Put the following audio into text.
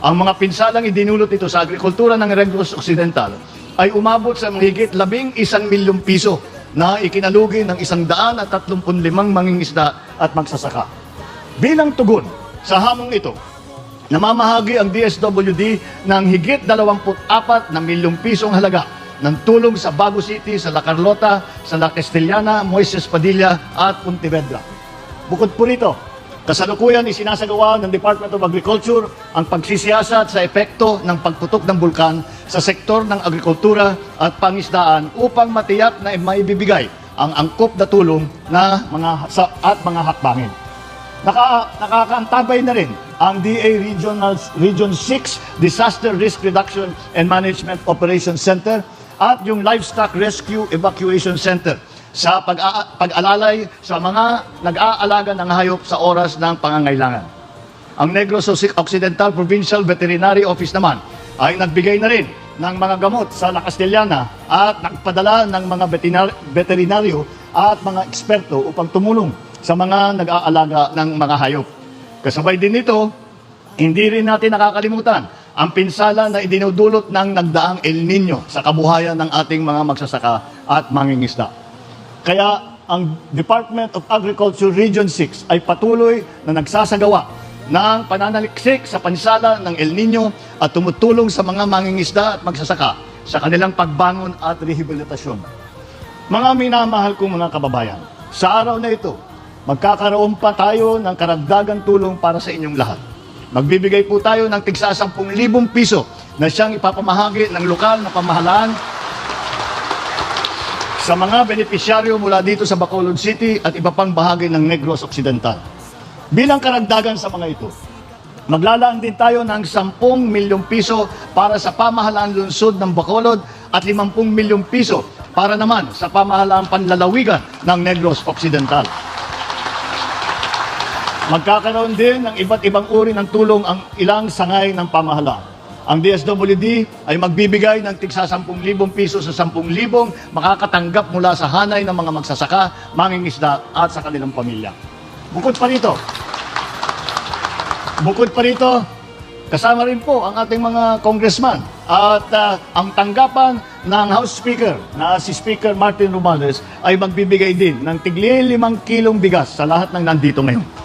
Ang mga pinsalang idinulot ito sa agrikultura ng Negros Occidental ay umabot sa mahigit labing isang milyong piso na ikinalugi ng isang daan at tatlumpun limang mangingisda at magsasaka. Bilang tugon sa hamong ito, namamahagi ang DSWD ng higit 24 na milyong pisong halaga ng tulong sa Bago City, sa La Carlota, sa La Castellana, Moises Padilla at Pontevedra. Bukod po rito, kasalukuyan isinasagawa ng Department of Agriculture ang pagsisiyasat sa epekto ng pagputok ng bulkan sa sektor ng agrikultura at pangisdaan upang matiyak na maibibigay ang angkop na tulong na mga sa, at mga hakbangin. Naka, nakakaantabay na rin ang DA Regional, Region 6 Disaster Risk Reduction and Management Operations Center at yung Livestock Rescue Evacuation Center sa pag pag-alalay sa mga nag-aalaga ng hayop sa oras ng pangangailangan. Ang Negros Occidental Provincial Veterinary Office naman ay nagbigay na rin ng mga gamot sa La Castellana at nagpadala ng mga veterinar- veterinaryo at mga eksperto upang tumulong sa mga nag-aalaga ng mga hayop. Kasabay din nito, hindi rin natin nakakalimutan ang pinsala na idinudulot ng nagdaang El Nino sa kabuhayan ng ating mga magsasaka at mangingisda. Kaya ang Department of Agriculture Region 6 ay patuloy na nagsasagawa ng pananaliksik sa pansala ng El Nino at tumutulong sa mga mangingisda at magsasaka sa kanilang pagbangon at rehabilitasyon. Mga minamahal kong mga kababayan, sa araw na ito, magkakaroon pa tayo ng karagdagang tulong para sa inyong lahat. Magbibigay po tayo ng tigsa 10,000 piso na siyang ipapamahagi ng lokal na pamahalaan sa mga benepisyaryo mula dito sa Bacolod City at iba pang bahagi ng Negros Occidental. Bilang karagdagan sa mga ito, maglalaan din tayo ng 10 milyong piso para sa pamahalaan lungsod ng Bacolod at 50 milyong piso para naman sa pamahalaan panlalawigan ng Negros Occidental. Magkakaroon din ng iba't ibang uri ng tulong ang ilang sangay ng pamahalaan. Ang DSWD ay magbibigay ng tigsa 10,000 piso sa 10,000 makakatanggap mula sa hanay ng mga magsasaka, mangingisda at sa kanilang pamilya. Bukod pa rito, bukod pa rito, kasama rin po ang ating mga congressman at ah, ang tanggapan ng House Speaker na si Speaker Martin Romales ay magbibigay din ng tigli limang kilong bigas sa lahat ng nandito ngayon.